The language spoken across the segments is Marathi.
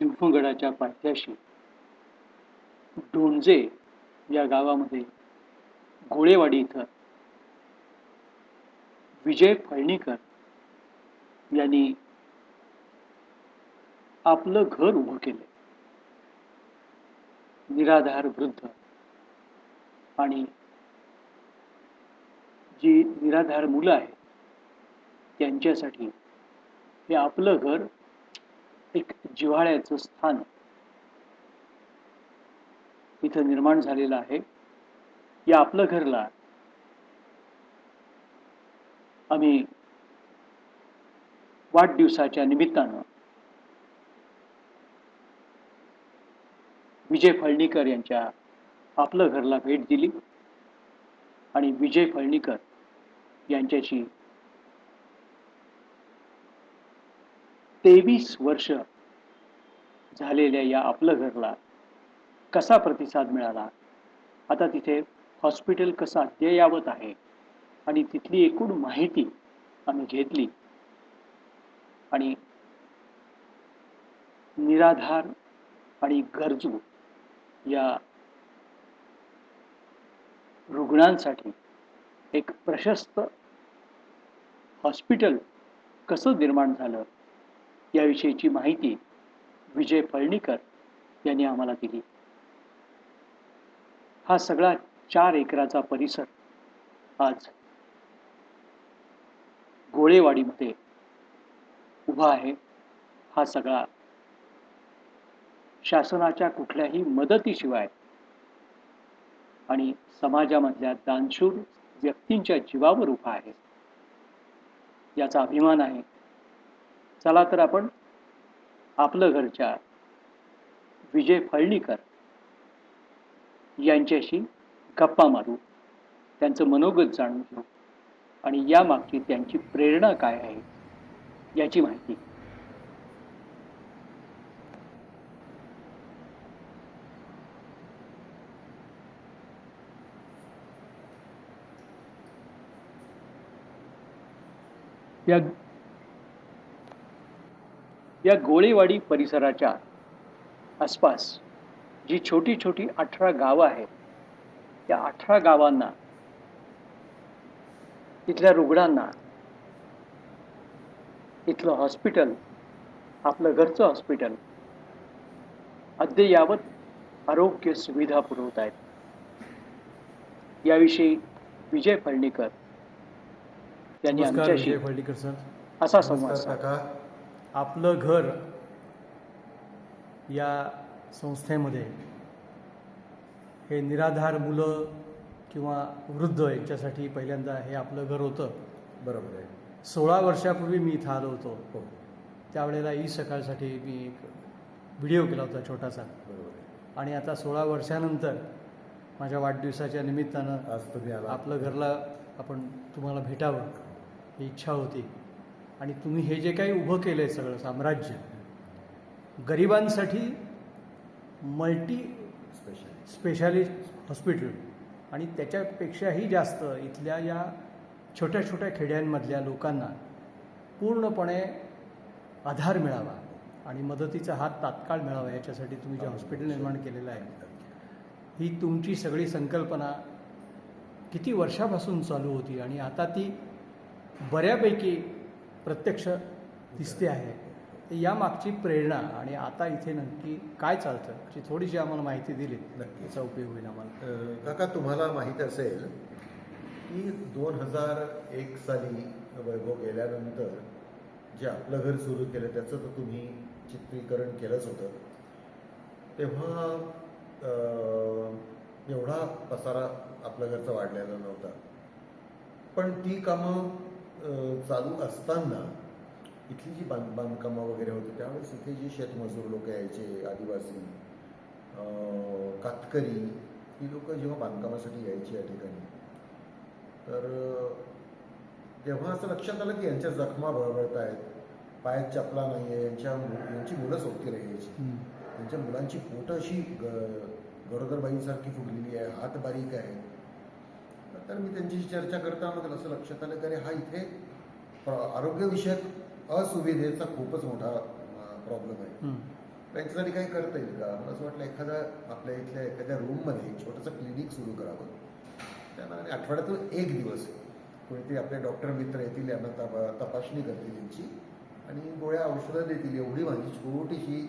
सिंहगडाच्या पायथ्याशी डोंजे या गावामध्ये गोळेवाडी इथं विजय फळणीकर यांनी आपलं घर उभं केलं. निराधार वृद्ध आणि जी निराधार मुलं आहेत त्यांच्यासाठी हे आपलं घर एक जिव्हाळ्याचं स्थान इथं निर्माण झालेलं आहे. या आपलं घरला आम्ही वाढदिवसाच्या निमित्तानं विजय फळणीकर यांच्या आपलं घरला भेट दिली आणि विजय फळणीकर यांच्याशी तेवीस वर्ष झालेल्या या आपलं घरला कसा प्रतिसाद मिळाला? आता तिथे हॉस्पिटल कसं अद्ययावत आहे? आणि तिथली एकूण माहिती आम्ही घेतली. आणि निराधार आणि गरजू या रुग्णांसाठी एक प्रशस्त हॉस्पिटल कसं निर्माण झालं? याविषयीची माहिती विजय पळणीकर यांनी आम्हाला दिली. हा सगळा चार एकराचा परिसर आज गोळेवाडीमध्ये उभा आहे. हा सगळा शासनाच्या कुठल्याही मदतीशिवाय आणि समाजामधल्या दानशूर व्यक्तींच्या जीवावर उभा आहे. याचा अभिमान आहे चला तर आपण आपलं घरच्या विजय फळणीकर यांच्याशी गप्पा मारू. त्यांचं मनोगत जाणून घेऊ. आणि यामागची त्यांची प्रेरणा काय आहे याची माहिती. या या गोळेवाडी परिसराच्या आसपास जी छोटी छोटी अठरा गावं आहेत त्या अठरा गावांना इथल्या रुग्णांना इथलं हॉस्पिटल आपलं घरचं हॉस्पिटल अद्ययावत आरोग्य सुविधा पुरवत आहेत. याविषयी विजय फळणीकर यांनी आमच्याशी विजय फळणीकर सर. असा संवाद आपलं घर या संस्थेमध्ये हे निराधार मुलं किंवा वृद्ध यांच्यासाठी पहिल्यांदा हे आपलं घर होतं. बरोबर आहे. सोळा वर्षापूर्वी मी इथं आलो होतो. हो. त्यावेळेला ई सकाळसाठी मी एक व्हिडिओ केला होता छोटासा. बरोबर आहे. आणि आता सोळा वर्षानंतर माझ्या वाढदिवसाच्या निमित्तानं आज तुम्ही आला आपलं घरला आपण तुम्हाला भेटावं ही इच्छा होती. आणि तुम्ही हे जे काही उभं केलं आहे सगळं साम्राज्य गरिबांसाठी मल्टी स्पेशल स्पेशालिस्ट हॉस्पिटल आणि त्याच्यापेक्षाही जास्त इथल्या या छोट्या छोट्या खेड्यांमधल्या लोकांना पूर्णपणे आधार मिळावा आणि मदतीचा हात तात्काळ मिळावा याच्यासाठी तुम्ही जे हॉस्पिटल निर्माण केलेलं आहे ही तुमची सगळी संकल्पना किती वर्षापासून चालू होती आणि आता ती बऱ्यापैकी प्रत्यक्ष दिसते आहे. यामागची प्रेरणा आणि आता इथे नक्की काय चालतं याची थोडीशी आम्हाला माहिती दिली. याचा उपयोग होईल आम्हाला. काका तुम्हाला माहीत असेल की दोन हजार एक साली वैभव गेल्यानंतर जे आपलं घर सुरू केलं त्याचं तर तुम्ही चित्रीकरण केलंच होतं. तेव्हा एवढा पसारा आपल्या घरचा वाढलेला नव्हता. पण ती कामं चालू असताना इथली जी बांध बांधकामं वगैरे होती त्यावेळेस इथे जी शेतमजूर लोक यायचे आदिवासी अं, कातकरी ही लोक जेव्हा बांधकामासाठी यायची या ठिकाणी तर तेव्हा असं लक्षात आलं की यांच्या जखमा बळबळत आहेत पायात चपला नाही आहे यांच्या यांची मुलं सोबती राहायची. त्यांच्या मुलांची पोटं अशी ग- गरोदरबाईंसारखी फुगलेली आहे हात बारीक आहे तर मी त्यांच्याशी चर्चा करता. मग असं लक्षात आलं की अरे हा इथे आरोग्यविषयक असुविधेचा खूपच मोठा प्रॉब्लेम आहे. त्यांच्यासाठी काही करता येईल का? मला असं वाटलं एखादा आपल्या इथल्या एखाद्या रूममध्ये एक छोटंसं क्लिनिक सुरू करावं. त्यांना आठवड्यातून एक दिवस कोणीतरी आपले डॉक्टर मित्र येतील यांना तपा तपासणी करतील यांची आणि गोळ्या औषधं देतील. एवढी माझी छोटीशी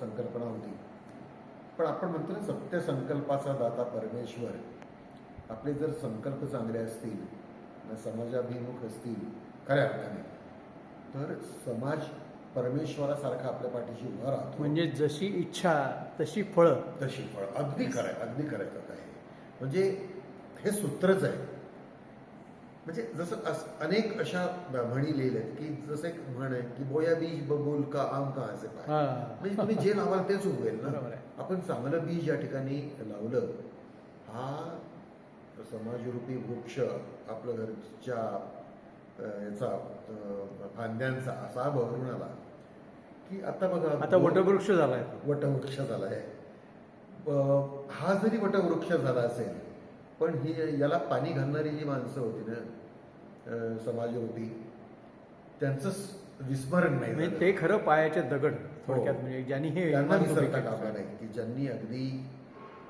संकल्पना होती. पण आपण म्हणतो ना सत्य संकल्पाचा दाता परमेश्वर. आपले जर संकल्प चांगले असतील समाजाभिमुख असतील खऱ्या अर्थाने तर समाज परमेश्वरासारखा आपल्या पाठीशी उभा राहतो. म्हणजे जशी इच्छा तशी फळं. तशी फळ. अगदी खरंय अगदी खरंय का काय म्हणजे हे सूत्रच आहे. म्हणजे जसं अनेक अशा म्हणी लिहिल्या आहेत की जसं एक म्हण आहे की बोया बीज बबूल का आम का असे म्हणजे तुम्ही जे लावाल तेच उगवेल ना. आहे. आपण चांगलं बीज या ठिकाणी लावलं हा समाजरूपी वृक्ष आपल्या घरच्या याचा फांद्यांचा असा बहरून आला की आता बघा आता वटवृक्ष झालाय वटवृक्ष झाला आहे प- हा जरी वटवृक्ष झाला असेल पण ही याला पाणी घालणारी जी माणसं होती ना समाजरूपी त्यांचं विस्मरण नाही म्हणजे. ते खरं पायाचे दगड थोडक्यात हो. म्हणजे ज्यांनी हे त्यांना विसरता. कामा नाही की ज्यांनी अगदी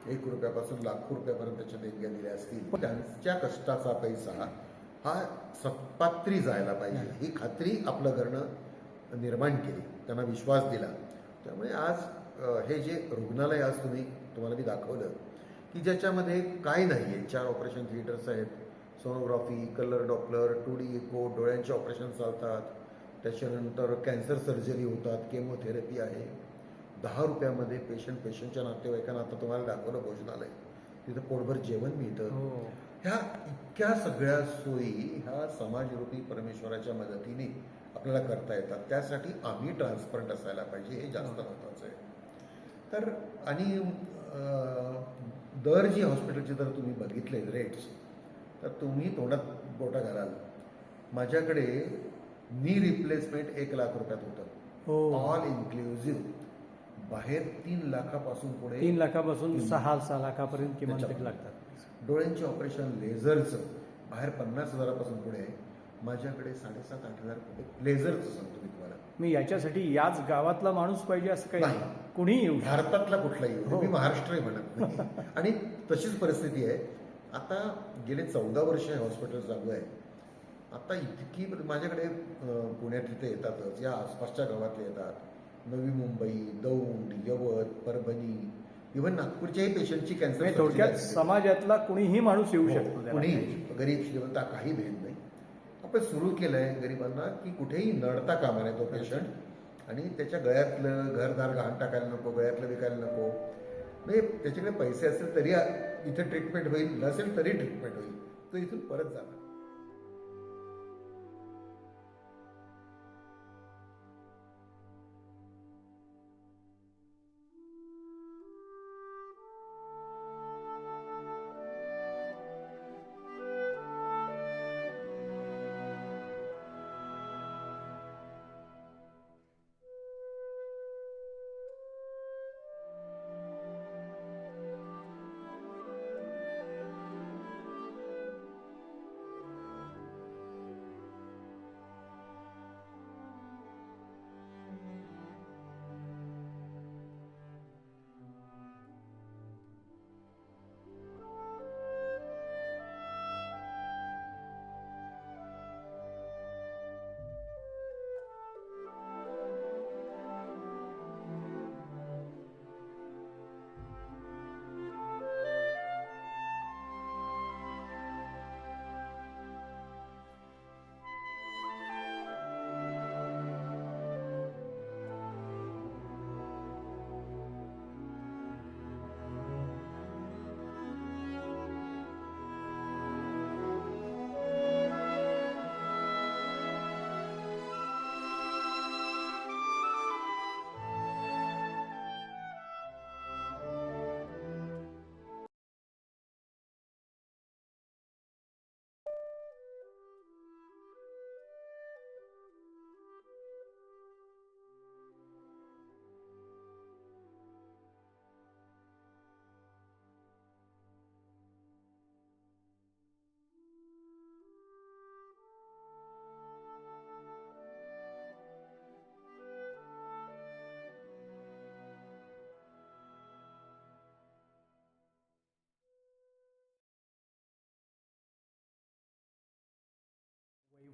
एक रुपयापासून लाखो रुपयापर्यंतच्या देणग्या दिल्या असतील. त्यांच्या कष्टाचा पैसा हा सत्पात्री जायला पाहिजे. ही खात्री आपलं करणं निर्माण केली. त्यांना विश्वास दिला. त्यामुळे आज हे जे रुग्णालय आज तुम्ही तुम्हाला मी दाखवलं की ज्याच्यामध्ये काय नाही आहे चार ऑपरेशन थिएटर्स आहेत. Sonography colour Doppler two D echo डोळ्यांचे ऑपरेशन चालतात. त्याच्यानंतर कॅन्सर सर्जरी होतात. केमोथेरपी आहे. दहा रुपयामध्ये पेशंट पेशंटच्या नातेवाईकांना आता तुम्हाला दाखवलं भोजनालय. तिथं पोटभर जेवण मिळतं. हो. ह्या इतक्या सगळ्या सोयी ह्या समाजरूपी परमेश्वराच्या मदतीने आपल्याला करता येतात. त्यासाठी आम्ही ट्रान्सपरंट असायला पाहिजे हे जास्त महत्त्वाचं आहे. तर आणि दर जी हॉस्पिटलचे जर तुम्ही बघितले रेट्स तर तुम्ही तोंडात बोटा घालाल. माझ्याकडे नी रिप्लेसमेंट एक लाख रुपयात होतं. हो. ऑल इन्क्लुझिव्ह बाहेर तीन लाखापासून पुढे तीन लाखापासून. सहा सहा लाखापर्यंत किमान त्याच्या लागतात डोळ्यांचे ऑपरेशन लेझरचं बाहेर पन्नास हजारापासून पुढे आहे. माझ्याकडे साडेसात आठ हजार लेझरचं सांगतो मी तुम्हाला मी याच्यासाठी याच गावातला माणूस पाहिजे असं काही नाही. नाही कुणीही येऊ शकतं. भारतातला कुठलाही हो. मी महाराष्ट्रही म्हणत नाही आणि तशीच परिस्थिती आहे आता गेले चौदा वर्ष हे हॉस्पिटल चालू आहे आता इतकी माझ्याकडे अं, पुण्यात इथे येतातच या आसपासच्या गावातले येतात नवी मुंबई दौंड यवत परभणी इव्हन नागपूरच्याही पेशंटची कॅन्सर थोडक्यात समाजातला कुणीही माणूस येऊ हो, शकतो. कुणी गरीब श्रीमंत काही भेद नाही. आपण सुरू केलंय गरिबांना की कुठेही नडता कामा नये तो पेशंट आणि त्याच्या गळ्यातलं घरदार घाण टाकायला नको गळ्यातलं विकायला नको. म्हणजे त्याच्याकडे पैसे असेल तरी इथे ट्रीटमेंट होईल नसेल तरी ट्रीटमेंट होईल. तो इथून परत जाणार.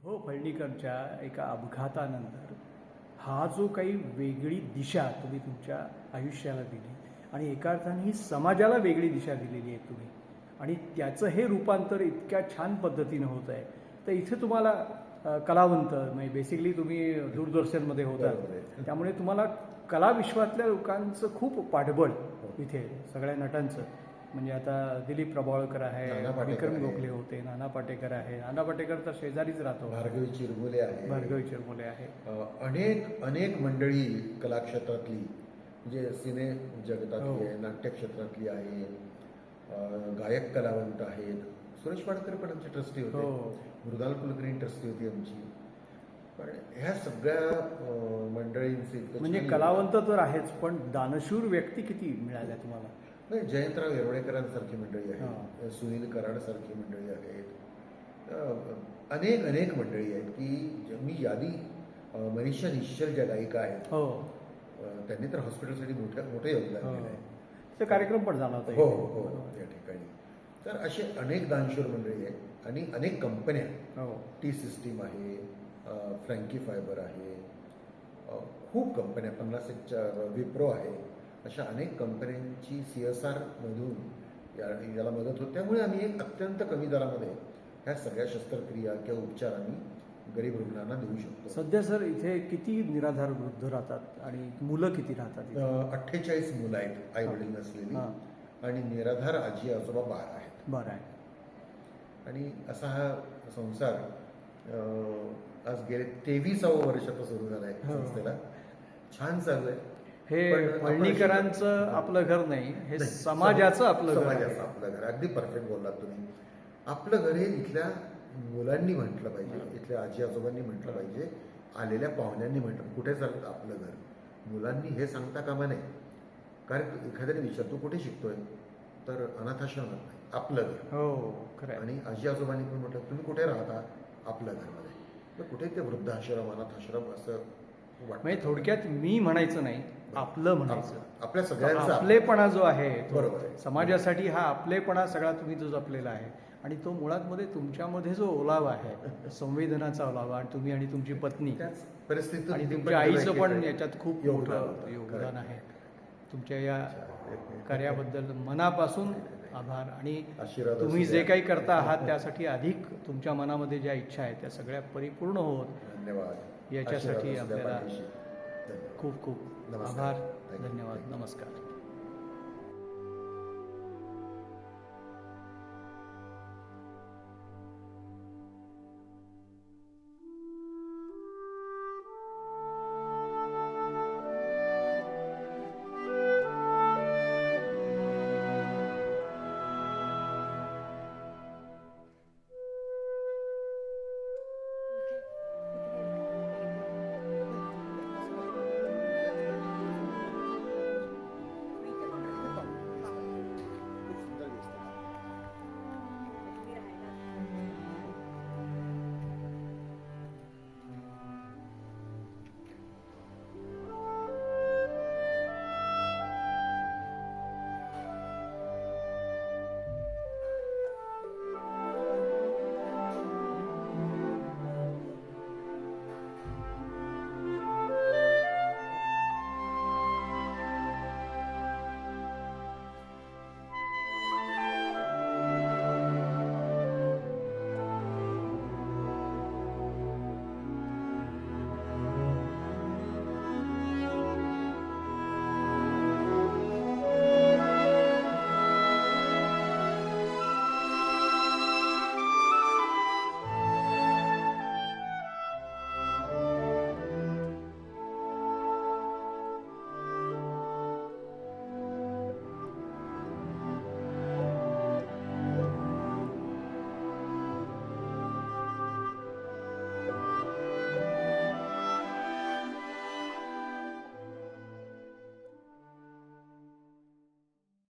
हो फळणीकरच्या एका अपघातानंतर हा जो काही वेगळी दिशा तुम्ही तुमच्या आयुष्याला दिली आणि एका अर्थाने ही समाजाला वेगळी दिशा दिलेली आहे तुम्ही आणि त्याचं हे रूपांतर इतक्या छान पद्धतीनं होत आहे. तर इथे तुम्हाला कलावंत म्हणजे बेसिकली तुम्ही दूरदर्शनमध्ये होता. त्यामुळे तुम्हाला कला विश्वातल्या लोकांचं खूप पाठबळ इथे सगळ्या नटांचं. म्हणजे आता दिलीप प्रभावळकर आहे विक्रम. गोखले होते नाना पाटेकर आहे. नाना पाटेकर तर शेजारीच राहतो. भार्गवी चिरमुले आहे. भार्गवी चिरमुले आहे. अनेक अनेक मंडळी कलाक्षेत्रातली म्हणजे सिने जगतातली हो. आहे नाट्य क्षेत्रातली आहे गायक कलावंत आहेत. सुरेश पाडकर पण आमचे ट्रस्टी होते. हो. मृदाल कुलकर्णी ट्रस्टी होती आमची. पण ह्या सगळ्या मंडळींचे म्हणजे कलावंत तर आहेच पण दानशूर व्यक्ती किती मिळाल्या तुम्हाला? नाही जयंतराव येरवडेकरांसारखी मंडळी हा. आहेत सुनील कराडसारखी मंडळी आहेत. अनेक अनेक मंडळी आहेत की मी यादी मनीषा निश्चल ज्या गायिका आहेत हो. त्यांनी तर हॉस्पिटलसाठी मोठं मोठं योगदान हो. दिलं आहे कार्यक्रम पण झाला होता. हो. हो हो या ठिकाणी. तर असे अनेक दानशूर मंडळी आहेत आणि अनेक कंपन्या हो. टी सिस्टीम आहे फ्रँकी फायबर आहे. खूप कंपन्या पन्नास एकच्या विप्रो आहे. अशा अनेक कंपन्यांची सी एस आरमधून या याला मदत होते. त्यामुळे आम्ही एक अत्यंत कमी दरामध्ये ह्या सगळ्या शस्त्रक्रिया किंवा उपचार आम्ही गरीब रुग्णांना देऊ शकतो. सध्या सर इथे किती निराधार वृद्ध राहतात आणि मुलं किती राहतात? अठ्ठेचाळीस मुलं आहेत आई वडील नसलेली. आणि निराधार आजी आजोबा बारा आहेत. बरं आहे आणि असा हा संसार आज गेले तेविसावं वर्ष आता सुरू झाला आहे हो. संस्थेला. छान चाललंय. हे फळणीकरांचं आपलं घर नाही हे समाजाचं आपलं घर समाजाचं. आपलं घर अगदी परफेक्ट बोललात तुम्ही. आपलं घर हे इथल्या मुलांनी म्हटलं पाहिजे इथल्या आजी आजोबांनी म्हटलं पाहिजे आलेल्या पाहुण्यांनी म्हटलं. कुठे चालतं आपलं घर? मुलांनी हे सांगता कामा नये. कारण एखाद्याने विचार तू कुठे शिकतोय? तर अनाथाश्रमात नाही आपलं घर. हो खरं. आणि आजी आजोबांनी पण म्हटलं तुम्ही कुठे राहता? आपल्या घरमध्ये तर कुठे ते वृद्धाश्रम अनाथाश्रम असं म्हणजे थोडक्यात मी म्हणायचं नाही आपलं म्हणायचं आप- आपल्या सगळ्यांचं. आपलेपणा जो आहे बरोबर. समाजासाठी हा आपलेपणा सगळा तुम्ही जो जपलेला आहे आणि तो मुळात मध्ये तुमच्यामध्ये जो ओलावा आहे संवेदनाचा ओलावा आणि तुम्ही आणि तुमची पत्नी त्याच परिस्थितीत आणि तुमच्या आईचं पण. याच्यात खूप योगदान मोठं. योगदान. आहे तुमच्या या. कार्याबद्दल मनापासून आभार आणि तुम्ही जे. काही करता आहात त्यासाठी अधिक तुमच्या मनामध्ये ज्या इच्छा आहेत त्या सगळ्या परिपूर्ण होत धन्यवाद याच्यासाठी आपल्याला. खूप खूप. आभार. धन्यवाद. नमस्कार